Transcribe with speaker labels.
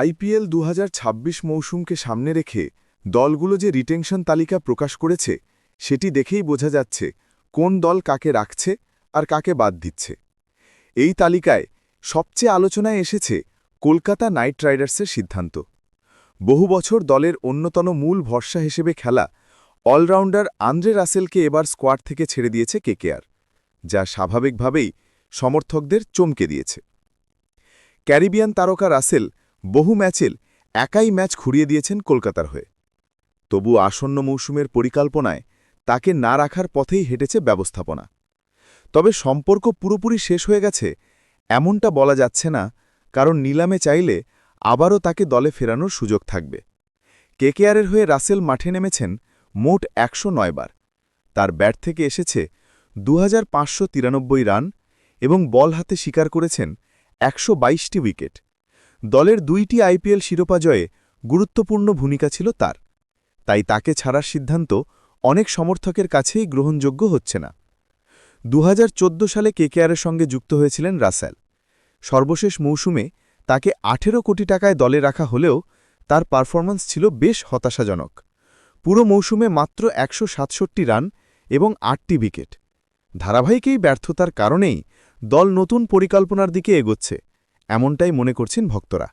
Speaker 1: IPL দু হাজার ছাব্বিশ মৌসুমকে সামনে রেখে দলগুলো যে রিটেনশন তালিকা প্রকাশ করেছে, সেটি দেখেই বোঝা যাচ্ছে কোন দল কাকে রাখছে আর কাকে বাদ দিচ্ছে। এই তালিকায় সবচেয়ে আলোচনায় এসেছে কলকাতা নাইট রাইডার্সের সিদ্ধান্ত। বহু বছর দলের অন্যতম মূল ভরসা হিসেবে খেলা অলরাউন্ডার আন্দ্রে রাসেলকে এবার স্কোয়াড থেকে ছেড়ে দিয়েছে কেকেআর, যা স্বাভাবিকভাবেই সমর্থকদের চমকে দিয়েছে। ক্যারিবিয়ান তারকা রাসেল বহু ম্যাচেল একাই ম্যাচ খুঁড়িয়ে দিয়েছেন কলকাতার হয়ে। তবু আসন্ন মৌসুমের পরিকল্পনায় তাকে না রাখার পথেই হেঁটেছে ব্যবস্থাপনা। তবে সম্পর্ক পুরোপুরি শেষ হয়ে গেছে, এমনটা বলা যাচ্ছে না, কারণ নিলামে চাইলে আবারও তাকে দলে ফেরানোর সুযোগ থাকবে। কেকেআরের হয়ে রাসেল মাঠে নেমেছেন মোট একশো নয় বার। তার ব্যাট থেকে এসেছে দু হাজার পাঁচশো তিরানব্বই রান এবং বল হাতে শিকার করেছেন একশো বাইশটি উইকেট। দলের দুইটি আইপিএল শিরোপা জয়ে গুরুত্বপূর্ণ ভূমিকা ছিল তার। তাই তাকে ছাড়ার সিদ্ধান্ত অনেক সমর্থকের কাছেই গ্রহণযোগ্য হচ্ছে না। দু হাজার চোদ্দ সালে কেকেআরের সঙ্গে যুক্ত হয়েছিলেন রাসেল। সর্বশেষ মৌসুমে তাকে আঠেরো কোটি টাকায় দলে রাখা হলেও তার পারফরম্যান্স ছিল বেশ হতাশাজনক। পুরো মৌসুমে মাত্র একশো সাতষট্টি রান এবং আটটি উইকেট। ধারাবাহিকেই ব্যর্থতার কারণেই দল নতুন পরিকল্পনার দিকে এগোচ্ছে। এমনটাই মনে করছেন ভক্তরা।